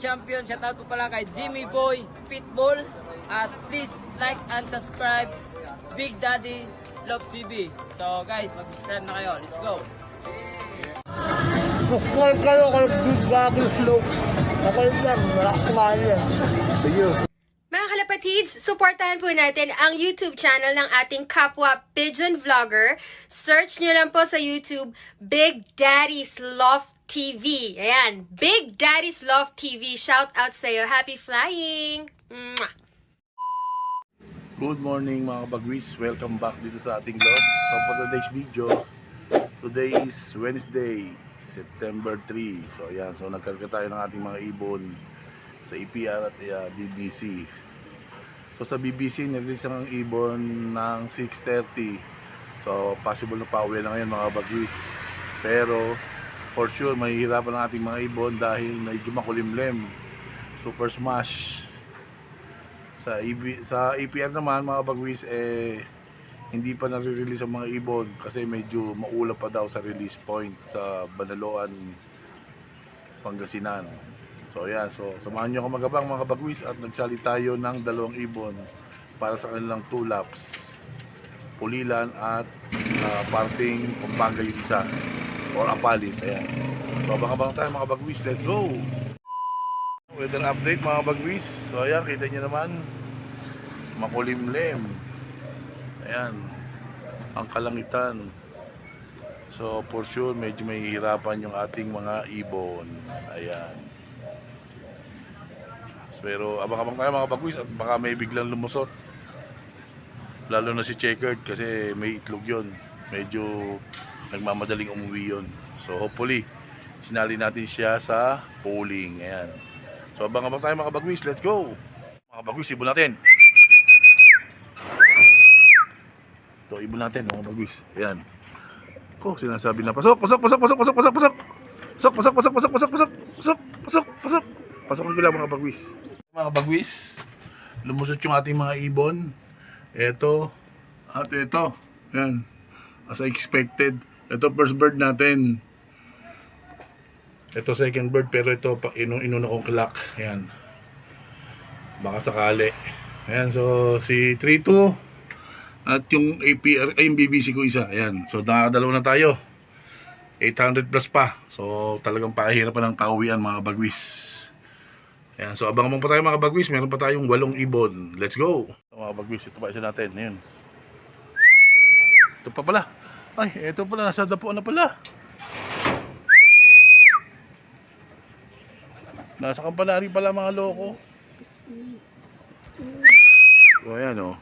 champion. Shout out po pala kay Jimmy Boy Pitbull. At please like and subscribe Big Daddy Love TV. So guys, mag-subscribe na kayo. Let's go. Subscribe kayo kay Big Daddy Slope. Okay lang, wala kumain yan. Sige. Mga kalapatids, supportahan po natin ang YouTube channel ng ating kapwa Pigeon Vlogger. Search nyo lang po sa YouTube, Big Daddy's Love TV. Ayan, Big Daddy's Love TV. Shout out sa'yo. Happy flying! Mwah! Good morning mga kabagwis, welcome back dito sa ating vlog. So for today's video, today is Wednesday, September 3. So ayan, so nagkarga tayo ng ating mga ibon sa EPR at uh, BBC. So sa BBC, nag-release ang ibon ng 6.30. So possible na pauwi na ngayon mga kabagwis. Pero for sure, mahihirapan ang ating mga ibon dahil medyo makulimlem. Super smash sa EB, sa EPR naman mga bagwis eh hindi pa nare-release ang mga ibon kasi medyo maulap pa daw sa release point sa Banaloan Pangasinan. So ayan, so samahan niyo ako magabang mga bagwis at nagsali tayo ng dalawang ibon para sa kanilang two laps. Pulilan at ah, parting Pampanga yung isa or apalit. Ayan. So abang-abang tayo mga bagwis. Let's go! Weather update mga bagwis. So ayan, kita nyo naman. Makulimlim. Ayan. Ang kalangitan. So for sure, medyo mahihirapan yung ating mga ibon. Ayan. Pero abang-abang tayo mga bagwis at baka may biglang lumusot. Lalo na si Checkered kasi may itlog yon. Medyo nagmamadaling umuwi yon. So hopefully, sinali natin siya sa polling. Ayan. So abang-abang tayo mga bagwis, let's go! Mga bagwis, ibon natin. Ito, ibon natin mga bagwis. Ayan. Ko, sinasabi na pasok, pasok, pasok, pasok, pasok, pasok, pasok. Pasok, pasok, pasok, pasok, pasok, pasok, pasok, pasok, pasok. Pasok lang mga bagwis. Mga bagwis, lumusot yung ating mga ibon. Ito, at ito. Ayan. As expected. Ito first bird natin. Ito second bird pero ito pa inu inuna kong clock. Ayan. Baka sakali. Ayan so si 32 at yung APR ay yung BBC ko isa. Ayan. So nakakadalawa na tayo. 800 plus pa. So talagang pakahirapan ng kauwian mga bagwis. Ayan. So abang pa tayo mga bagwis. Meron pa tayong walong ibon. Let's go. Mga bagwis. Ito pa isa natin. Ayan. Ito pa pala. Ay, ito pala. Nasa dapo na pala. Nasa kampanari pala mga loko. O ayan o.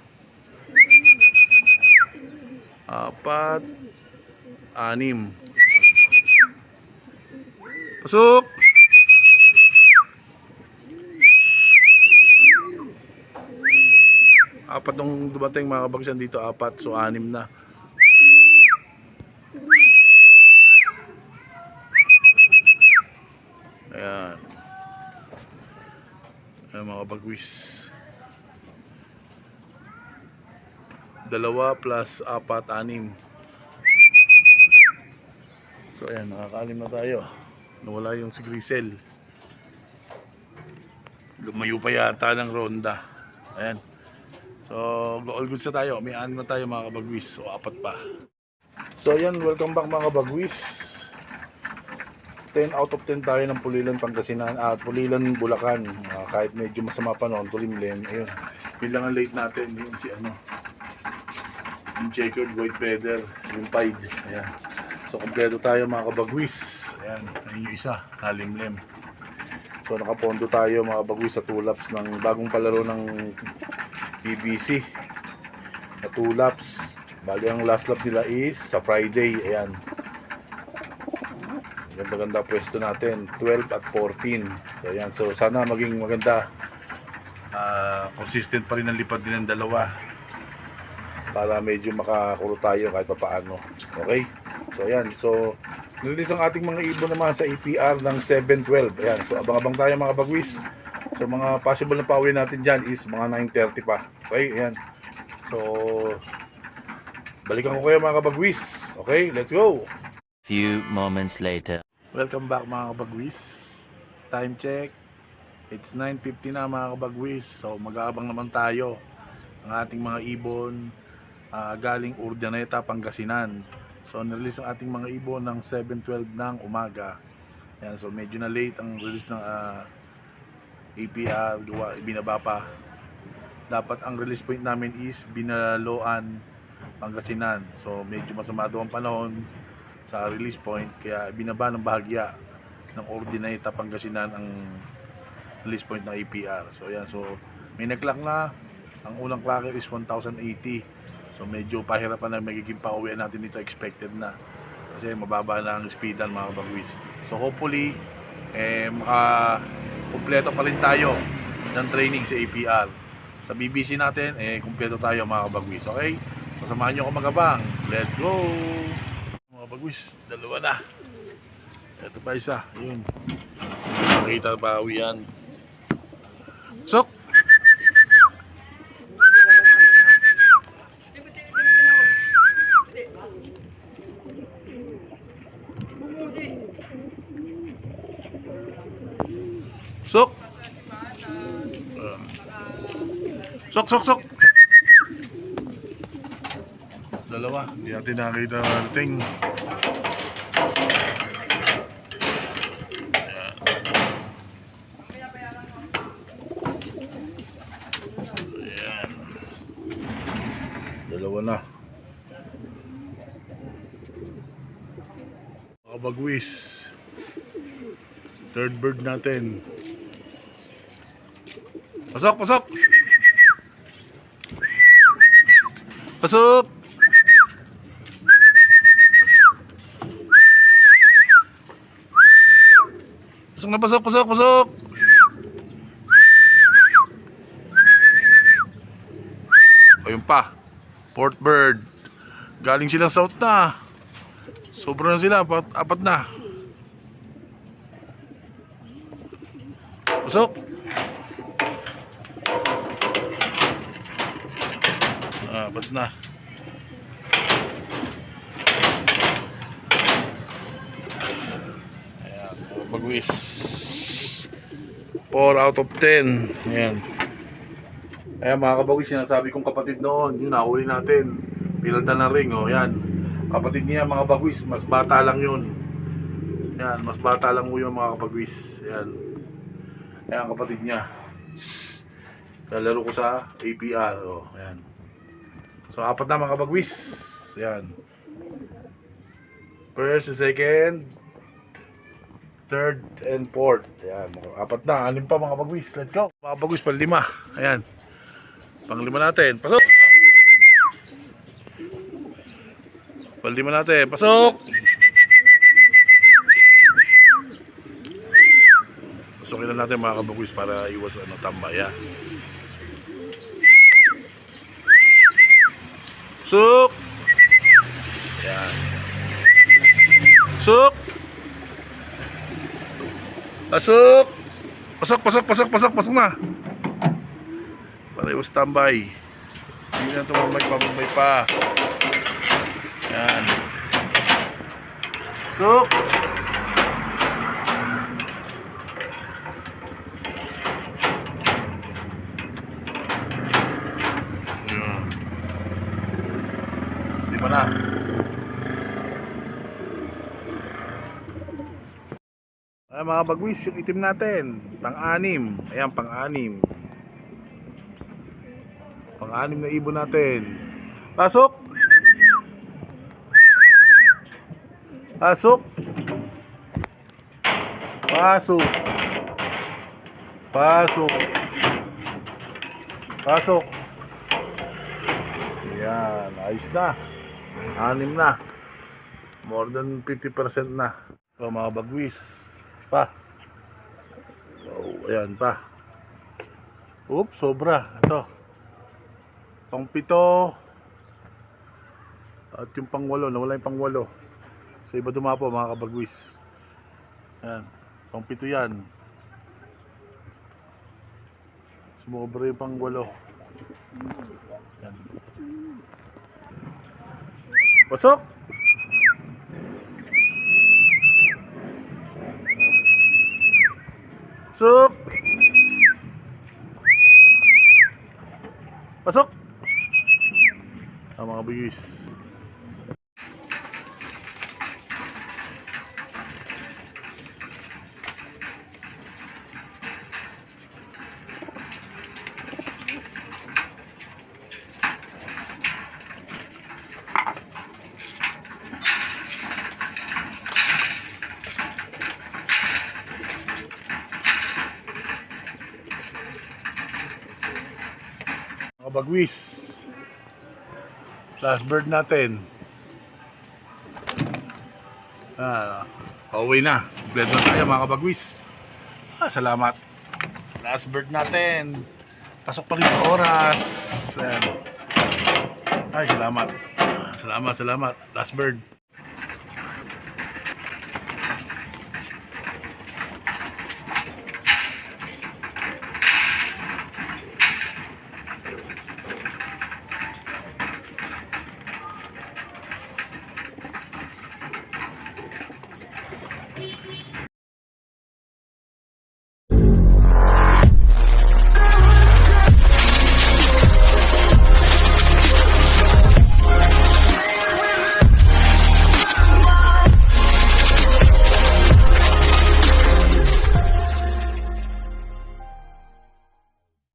Apat. Anim. Pasok! Apat nung dumating mga kabagsan dito, apat. So anim na. Ayan. Ayan mga bagwis. Dalawa plus apat, anim. So ayan, nakakalim na tayo. Nawala yung si Grisel. Lumayo pa yata ng ronda. Ayan. So, all good sa tayo. May anim na tayo mga kabagwis. So, apat pa. So ayan, welcome back mga kabagwis. 10 out of 10 tayo ng Pulilan Pangasinan at Pulilan Bulacan. Ah, kahit medyo masama pa noon kulimlim ayun. Yun ang late natin. Yung si ano. Yung checkered white feather yung pied ayan. So kompleto tayo mga kabagwis. Ayan. Ayun yung isa nalimlim so nakapondo tayo mga kabagwis sa tulaps ng bagong palaro ng BBC na tulaps bali ang last lap nila is sa Friday ayan Ganda-ganda pwesto natin, 12 at 14. So ayan, so sana maging maganda. Ah, consistent pa rin ang lipad din ng dalawa. Para medyo makakulo tayo kahit papaano. Okay? So ayan, so nilis ang ating mga ibon naman sa EPR ng 712. Ayan, so abang-abang tayo mga bagwis. So mga possible na pauwi natin dyan is mga 9.30 pa. Okay, ayan. So, balikan ko kayo mga kabagwis. Okay, let's go! Few moments later. Welcome back mga kabagwis. Time check. It's 9.50 na mga kabagwis. So mag-aabang naman tayo ng ating mga ibon ah, galing Urdaneta, Pangasinan. So nirelease ang ating mga ibon ng 7.12 ng umaga. Yan, so medyo na late ang release ng ah, APR, gawa, binaba pa. Dapat ang release point namin is Binaloan, Pangasinan. So medyo masama daw ang panahon sa release point kaya binaba ng bahagya ng Ordinata Pangasinan ang release point ng APR. So yan, so may nag-clock na. Ang unang clocker is 1080. So medyo pahirapan na magiging pauwi natin dito expected na. Kasi mababa na ang speedan mga bagwis. So hopefully eh maka kumpleto pa rin tayo ng training sa APR. Sa BBC natin eh kumpleto tayo mga kabagwis. Okay? Pasamahan nyo ako magabang. Let's go! Mga bagwis, dalawa na. Ito pa isa. Yun. Makita pa yan. Sok! Sok! Sok, sok, sok! Dalawa. Hindi natin nakita ang ating. Ayan. Dalawa na. Makabagwis. Third bird natin. Pasok, pasok! Pasok! Pasok na, pasok, pasok, pasok! Ayun pa. Port bird. Galing silang south na. Sobra na sila. Apat, apat na. Pasok! Ah, apat na. Ayan, bagwis. 4 out of 10. Ayan. Ayan mga kabagwis, sinasabi kong kapatid noon, yun nahuli natin. Pilanta ng ring, oh, yan. Kapatid niya mga bagwis, mas bata lang yun. Yan, mas bata lang mo yung mga kabagwis. Ayan. Ayan kapatid niya. Lalaro ko sa APR, oh, ayan. So, apat na mga kabagwis. Ayan. First, second, third, and fourth. Mga- apat na. Anim pa mga bagwis. Let's go. Mga bagwis, pang lima. Ayan. Pang lima natin. Pasok! Pang lima natin. Pasok! Pasukin na natin mga kabagwis para iwas ano, tambay Suk! Ayan. Suk! Pasok! Pasok, pasok, pasok, pasok, pasok na. Para iwas tambay. Hindi na tumambay pa, mambay pa. Yan. Pasok! Lima na. Ay mga bagwis, yung itim natin, pang-anim. Ayan, pang-anim. Pang-anim na ibon natin. Pasok! Pasok! Pasok! Pasok! Pasok! Ayan, ayos na. Anim na. More than 50% na. So mga bagwis. Pa. So, ayan pa. Oops, sobra. Ito. Pang pito. At yung pang walo, nawala yung pang walo. Sa iba dumapo mga kabagwis. Ayan. Pang pito yan. Sumobra yung pang walo. Ayan. Kosong. Masuk. Masuk. Ah, mga Masuk. Kabagwis. Last bird natin. Ah, pauwi na. Bled na tayo mga kabagwis. Ah, salamat. Last bird natin. Pasok pa rin sa oras. Ayan. Ay, salamat. Ah, Salamat, salamat. Last bird.